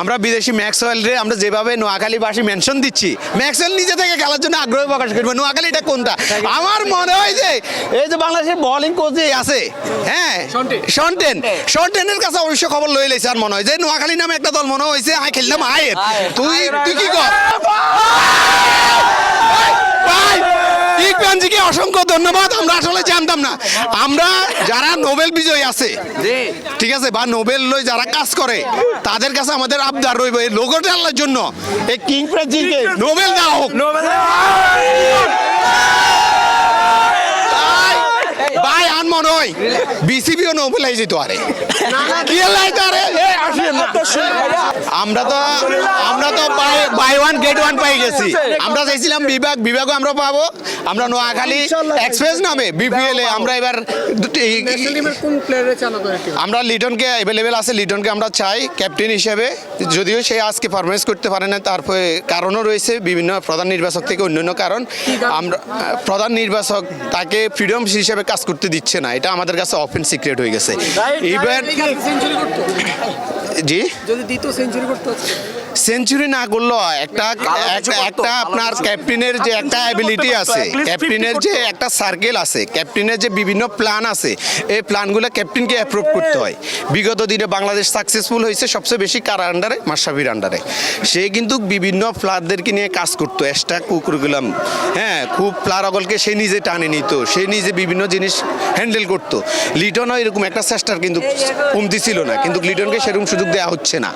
আমরা বিদেশি ম্যাক্সওয়েল রে আমরা যেভাবে নোয়াখালীবাসী মেনশন দিচ্ছি ম্যাক্সওয়েল নিজে থেকে খেলার জন্য আগ্রহ প্রকাশ করবে। নোয়াখালী এটা কোনটা? আমার মনে হয় যে এই যে বাংলাদেশের বোলিং কোচ যে আছে হ্যাঁ শন্টেন শন্টেনের কাছে অবশ্য খবর লই লাইছে আর মনে হয়। যে নোয়াখালী নামে একটা দল মনে হয়েছে আয় খেললাম আয়ের। তুই তুই কি কর ভাই ইকবানজিকে অসংখ্য ধন্যবাদ আমরা আসলে জানতাম না আমরা যারা নোবেল বিজয়ী আছে ঠিক আছে বা নোবেল লই যারা কাজ করে তাদের কাছে আমাদের আবদার রইব এই লোগোটা আল্লাহর জন্য। এই কিং প্রেসিডেন্টকে নোবেল দেওয়া হোক। নোবেল ভাই আন মনে হয় যেত আরে কি তো আরে না। আমরা তো আমরা তো বাই ওয়ান গেট ওয়ান পাই গেছি। আমরা চাইছিলাম বিভাগ বিভাগও আমরা পাবো। আমরা নোয়াখালী এক্সপ্রেস নামে বিপিএল এ। আমরা এবার দুটি- কোন প্লেয়ারে চান আপনারা আমরা লিটনকে অ্যাভেলেবেল আছে লিটনকে আমরা চাই ক্যাপ্টেন হিসেবে। যদিও সে আজকে পারফরমেন্স করতে পারে না তারপরে কারণও রয়েছে বিভিন্ন প্রধান নির্বাচক থেকে অন্যান্য কারণ। আমরা প্রধান নির্বাচক তাকে ফ্রিডম হিসেবে কাজ করতে দিচ্ছে না। এটা আমাদের কাছে ওপেন সিক্রেট হয়ে গেছে। ইভেন সেঞ্চুরি করতো। জি? যদি দ্বিতীয় সেঞ্চুরি করতে। সেঞ্চুরি না করলেও একটা একটা- একটা আপনার ক্যাপ্টেনের যে একটা অ্যাবিলিটি আছে ক্যাপ্টেনের যে একটা সার্কেল আছে ক্যাপ্টেনের যে বিভিন্ন প্ল্যান আছে এই প্ল্যানগুলো ক্যাপ্টেনকে অ্যাপ্রুভ করতে হয়। বিগত দিনে বাংলাদেশ সাকসেসফুল হয়েছে সবচেয়ে বেশি কার আন্ডারে মাসাবির আন্ডারে সে কিন্তু বিভিন্ন প্লেয়ারদেরকে নিয়ে কাজ করতো এক্সট্রা কুকুরগুলাম। হ্যাঁ খুব প্লার অগলকে সে নিজে টানে নিত সে নিজে বিভিন্ন জিনিস হ্যান্ডেল করতো। লিটনও এরকম একটা চেষ্টার কিন্তু কমতি ছিল না কিন্তু লিটনকে সেরকম সুযোগ দেওয়া হচ্ছে না।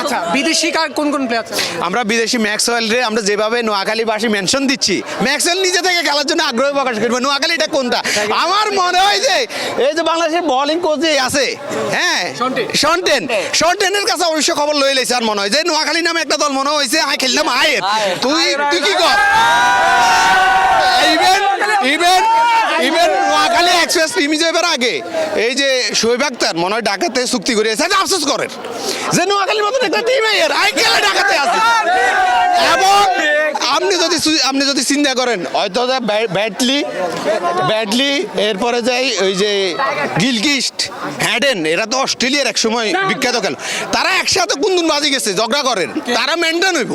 আচ্ছা বিদেশি কার কোন কোন প্লেয়ার আমরা বিদেশি ম্যাক্সওয়েল রে আমরা যেভাবে নোয়াখালীবাসী মেনশন দিচ্ছি ম্যাক্সওয়েল নিজে থেকে খেলার জন্য আগ্রহ প্রকাশ করবে। নোয়াখালী এটা কোনটা? আমার মনে হয় যে এই যে বাংলাদেশের বোলিং কোচ যে আছে হ্যাঁ। শন্টেন শন্টেনের কাছে অবশ্য খবর লই লাইছে আর মনে হয় যে নোয়াখালী নামে একটা দল মনে হয়েছে আয় খেললাম আয়ের তুই তুই কি কর? ইভেন ইভেন এক্সপ্রেস টিম যাবার আগে। এই যে শোয়েব আক্তার মনে হয় ডাকাতে চুক্তি করে এসে আফসোস করেন। যে নোয়াখালীর মতন একটা টিম আই খেলে ঢাকাতে আছে। এবং আপনি যদি আপনি যদি চিন্তা করেন হয়তো যে ব্যাটলি ব্যাটলি এরপরে যাই ওই যে গিলকিস্ট হ্যাডেন এরা তো অস্ট্রেলিয়ার এক সময় বিখ্যাত খেল। তারা একসাথে কুন্দুন বাজি গেছে ঝগড়া করেন। তারা মেনটেন হইব।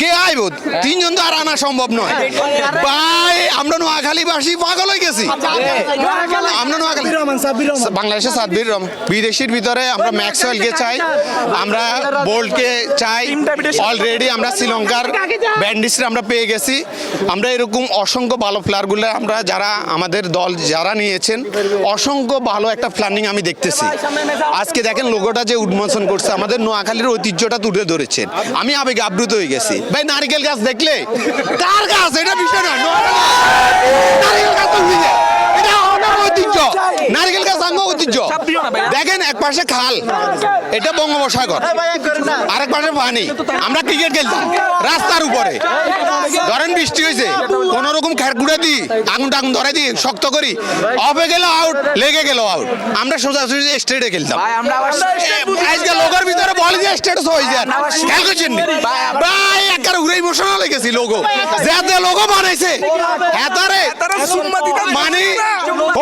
কে আইব? তিনজন তো আর আনা সম্ভব নয়। ভাই আমরা নোয়াখালীবাসী পাগল হয়ে গেছি। আমরা নোয়াখালী। বাংলাদেশের সাদবির রহমান। বিদেশির ভিতরে আমরা ম্যাক্সওয়েলকে চাই। আমরা বোল্টকে চাই। অলরেডি আমরা শ্রীলঙ্কার ব্যান্ডিসরা আমরা পেয়ে গেছি। আমরা এরকম অসংখ্য ভালো প্লেয়ারগুলো আমরা যারা আমাদের দল যারা নিয়েছেন, অসংখ্য ভালো একটা প্ল্যানিং আমি দেখতেছি। আজকে দেখেন লোগোটা যে উন্মোচন করছে, আমাদের নোয়াখালীর ঐতিহ্যটা তুলে ধরেছেন। আমি আবেগে আবৃত হয়ে গেছি। ভাই, নারিকেল গাছ দেখলে? কার গাছ? এটা বিষয় না নারিকেল গাছ এটা আমার ঐতিহ্য। নারকেল গাছ ঐতিহ্য। দেখেন এক পাশে খাল এটা বঙ্গোপসাগর। আরেক পাশে পানি। আমরা ক্রিকেট খেলতাম রাস্তার উপরে। ধরেন বৃষ্টি হয়েছে কোন রকম দিই আগুন টাগুন ধরে দিই শক্ত করি। অফে গেল আউট লেগে গেল আউট আমরা সোজাসুজি স্টেটে খেলতাম। আজকে লোকের ভিতরে বল যে স্টেটাস হয়ে যায় খেয়াল করছেন ভাই একবার উড়ে ইমোশনাল হয়ে গেছি লোগো যাতে লোগো বানাইছে এতারে মানে।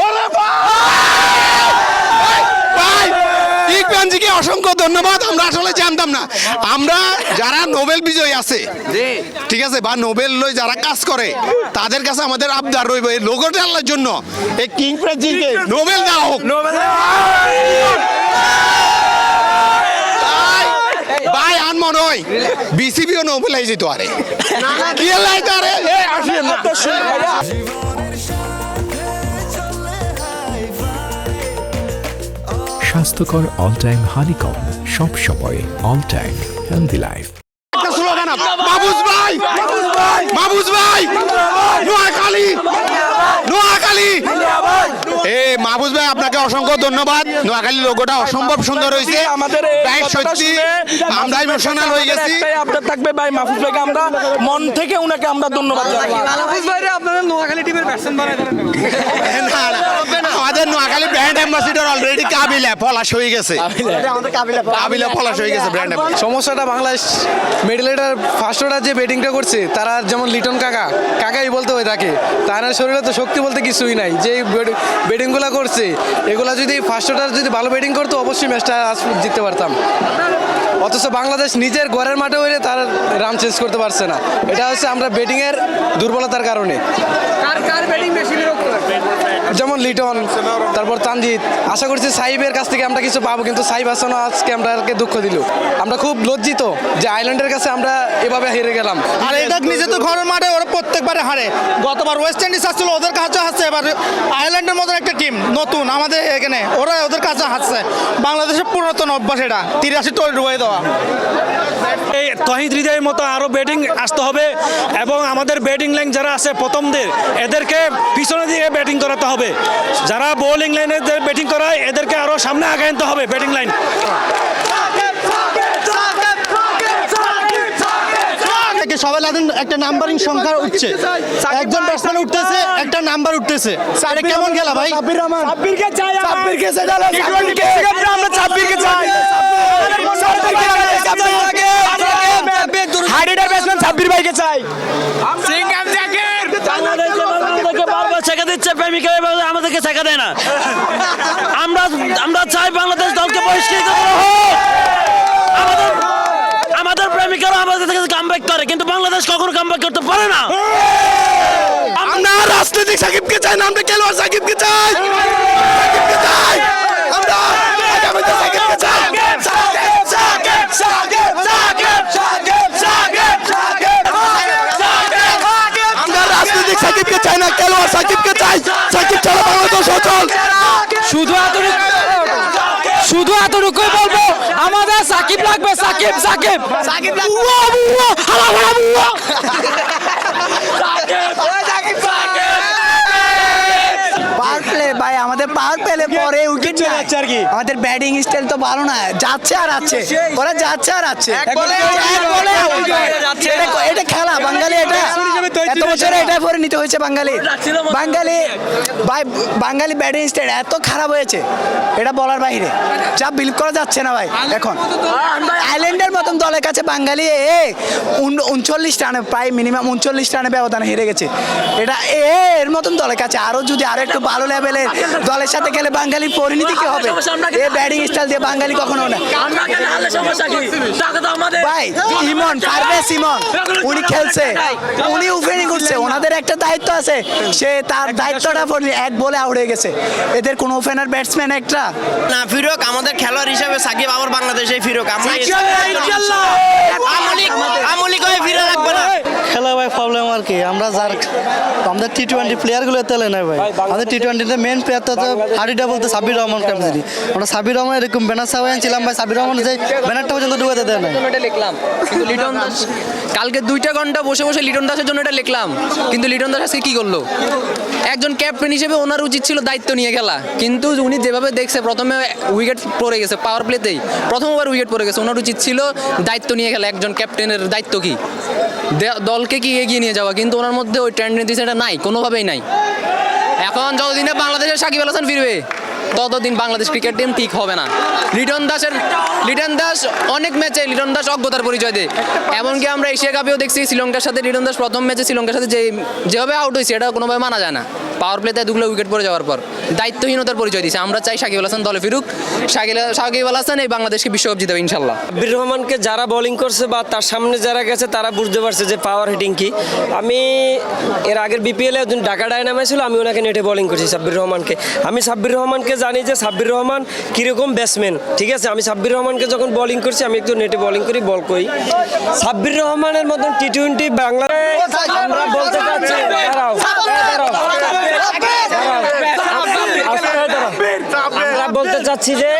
ওরে ভাই! ভাই ইকবানজিকে অসংখ্য ধন্যবাদ আমরা আসলে জানতাম না। আমরা যারা নোবেল বিজয়ী আছে ঠিক আছে বা নোবেল লই যারা কাজ করে তাদের কাছে আমাদের আবদার রইব এই লোগোটা আল্লাহর জন্য। এই কিং নোবেল দেওয়া হোক। ভাই আন মনে হয় বিসিবিও যেত আরে। কি আরে? স্বাস্থ্যকর অল টাইম হানিকম সব সময় all time healthy life Mahbuj ভাই! মাহবুজ ভাই! নোয়াখালী! নোয়াখালী! এ মাহবুজ ভাই আপনাকে অসংখ্য ধন্যবাদ। নোয়াখালী লোগোটা অসম্ভব সুন্দর হয়েছে। আমাদের সত্যি আমরা ইমোশনাল হয়ে গেছি। আপডেট থাকবে ভাই মাহফুজ ভাইকে আমরা মন থেকে উনাকে আমরা ধন্যবাদ জানাই মাহফুজ ভাইরে আপনারা নোয়াখালী টিমের ব্যাটসম্যান বানাই দিলেন না, না, আমাদের নোয়াখালী অ্যাম্বাসিডর অলরেডি কাবিলা পলাশ হয়ে গেছে। কাবিলা। পলাশ। হয়ে গেছে ব্র্যান্ড সমস্যাটা Bangladesh middle order first order যে ব্যাটিংটা করছে তারা যেমন লিটন কাকা কাকাই বলতে হয় তাকে তার শরীরে তো শক্তি বলতে কিছুই নাই। যে ব্যাটিংগুলো করছে এগুলা যদি ফার্স্ট অর্ডার যদি ভালো ব্যাটিং করতো অবশ্যই ম্যাচটা আজ জিততে পারতাম। অথচ বাংলাদেশ নিজের ঘরের মাঠে হইলে তার রান চেঞ্জ করতে পারছে না। এটা হচ্ছে আমরা ব্যাটিংয়ের দুর্বলতার কারণে? যেমন লিটন তারপর তানজিৎ আশা করছি সাইবের কাছ থেকে আমরা কিছু পাবো কিন্তু সাইব হাসানও আজকে আমাদেরকে দুঃখ দিল। আমরা খুব লজ্জিত যে আইল্যান্ডের কাছে আমরা এভাবে হেরে গেলাম। আর এটা নিজে তো ঘরের মাঠে ওরা প্রত্যেকবারে হারে। গতবার ওয়েস্ট ইন্ডিজ আসছিল ওদের কাছে হারছে। এবার আয়ারল্যান্ডের মতন একটা টিম নতুন আমাদের এখানে। ওরা ওদের কাছে হারছে। বাংলাদেশের পুরাতন অভ্যাস এটা। তিরাশি টোল ডুবাই দেওয়া। এই তহিদ হৃদয়ের মতো আরও ব্যাটিং আসতে হবে এবং আমাদের ব্যাটিং লাইন যারা আছে প্রথমদের এদেরকে পিছনে দিয়ে ব্যাটিং করাতে হবে। যারা বোলিং লাইনে ব্যাটিং করায় এদেরকে আরও সামনে আগে আনতে হবে ব্যাটিং লাইন। সবাই লাদেন একটা নাম্বারিং সংখ্যা উঠছে। একজন ব্যাটসম্যান উঠতেছে একটা নাম্বার উঠতেছে। এটা কেমন খেলা ভাই? সাব্বিরকে চাই সাব্বিরকে চাই সাব্বিরকে আমরা সাব্বিরকে চাই। হাইডেটার ব্যাটসম্যান সাব্বির ভাইকে চাই। সিঙ্গাম জাকির। আমাদেরকে বারবার প্রেমিকা এভাবে আমাদেরকে শেখা দেয় না। আমরা আমরা চাই বাংলাদেশ দলকে বহিষ্কৃত আমাদের আমাদের প্রেমিকারা আমাদের থেকে কামব্যাক করে, কিন্তু বাংলাদেশ কখনো কামব্যাক করতে পারে না। আমরা রাজনৈতিক সাকিবকে চাই না, আমরা খেলোয়াড় সাকিবকে চাই আমরা আগামীতে সাকিবকে চাই সাকিব সাকিব সাকিব সাকিব সাকিব সাকিব সাকিব আমরা রাজনৈতিক সাকিবকে চাই না খেলোয়াড় সাকিবকে চাই। সাকিব ছাড়া বাংলাদেশ অচল। শুধু এতটুকু শুধু এতটুকুই বলব আমাদের সাকিব লাগবে সাকিব সাকিব। সাকিব ভাই আমাদের পাওয়ার প্লে পরে উইকেট যাচ্ছে আর কি? আমাদের ব্যাটিং স্টাইল তো ভালো না। যাচ্ছে আর আছে। ওরা যাচ্ছে আর আছে। এটা- এটা খেলা বাঙালি এটা। এত বছরে এটা পরিণত হয়েছে বাঙালি। বাঙালি ভাই বাঙালি ব্যাটিং স্টাইল এত খারাপ হয়েছে। এটা বলার বাইরে। যা বিলিভ করা যাচ্ছে না ভাই এখন। আইল্যান্ডের মতন দলের কাছে বাঙালি এ উনচল্লিশ রানে প্রায় মিনিমাম উনচল্লিশ রানে ব্যবধানে হেরে গেছে। এটা এ এর মতন দলের কাছে। আরও যদি আরও একটু ভালো লেভেলের দলের সাথে গেলে বাঙালি পরিণতি কি হবে? এ ব্যাটিং স্টাইল দিয়ে বাঙালি কখনো না। ভাই ইমন পারভেজ ইমন। উনি খেলছে। উনি ওপেনিং করছে ওনাদের একটা দায়িত্ব আছে। সে তার দায়িত্বটা পড়ে এক বলে আউট হয়ে গেছে। এদের কোন ওপেনার ব্যাটসম্যান একটা? না ফিরুক আমাদের খেলোয়াড় হিসাবে সাকিব আবার বাংলাদেশে ফিরুক। আমরা আমলিক আমলিক হয়ে ফিরে রাখবে না। খেলা ভাই প্রবলেম আর কি? আমরা যার আমাদের টি টোয়েন্টি প্লেয়ারগুলো তেলে নাই ভাই। আমাদের টি টোয়েন্টিতে মেন প্লেয়ার তো হাড়িটা বলতে সাবির রহমান ক্যাপাসিটি আমরা সাবির রহমান এরকম ব্যানার সাবাই ছিলাম ভাই। সাবির রহমান যে ব্যানারটা পর্যন্ত ডুবাতে দেয় না লিখলাম কিন্তু লিটন দাস কালকে দুইটা ঘণ্টা বসে বসে লিটন দাসের জন্য এটা লিখলাম। কিন্তু লিটন দাস আজকে কি করল? একজন ক্যাপ্টেন হিসেবে ওনার উচিত ছিল দায়িত্ব নিয়ে খেলা। কিন্তু উনি যেভাবে দেখছে, প্রথমে উইকেট পড়ে গেছে পাওয়ার প্লেতেই প্রথমবার উইকেট পড়ে গেছে। ওনার উচিত ছিল দায়িত্ব নিয়ে খেলা, একজন ক্যাপ্টেনের দায়িত্ব কি? দলকে কি এগিয়ে নিয়ে যাওয়া? কিন্তু ওনার মধ্যে ওই টেন্ডেন্সি সেটা নাই, কোনোভাবেই নাই। এখন যতদিনে বাংলাদেশের সাকিব আল হাসান ফিরবে ততদিন বাংলাদেশ ক্রিকেট টিম ঠিক হবে না। লিটন দাসের লিটন দাস অনেক ম্যাচে লিটন দাস অজ্ঞতার পরিচয় দেয়। এমনকি আমরা এশিয়া কাপেও দেখছি শ্রীলঙ্কার সাথে লিটন দাস প্রথম ম্যাচে শ্রীলঙ্কার সাথে যে যেভাবে আউট হয়েছে, এটা কোনোভাবে মানা যায় না। পাওয়ার প্লেতে দুগুলো উইকেট পড়ে যাওয়ার পর। দায়িত্বহীনতার পরিচয় দিয়েছে। আমরা চাই সাকিব আল হাসান দলে ফিরুক। সাকিব সাকিব আল হাসান এই বাংলাদেশকে বিশ্বকাপ জিতাবে ইনশাল্লাহ সাব্বির রহমানকে যারা বোলিং করছে বা তার সামনে যারা গেছে, তারা বুঝতে পারছে যে পাওয়ার হিটিং কি। আমি এর আগের বিপিএলে একজন ঢাকা ডায়নামে ছিল, আমি ওনাকে নেটে বোলিং করছি সাব্বির রহমানকে। আমি সাব্বির রহমানকে জানি যে সাব্বির রহমান কীরকম ব্যাটসম্যান ঠিক আছে আমি সাব্বির রহমানকে যখন বোলিং করছি, আমি একটু নেটে বলিং করি বল করি সাব্বির রহমানের মতন টি টোয়েন্টি বাংলা আমরা বলতে। আমরা বলতে চাচ্ছি যে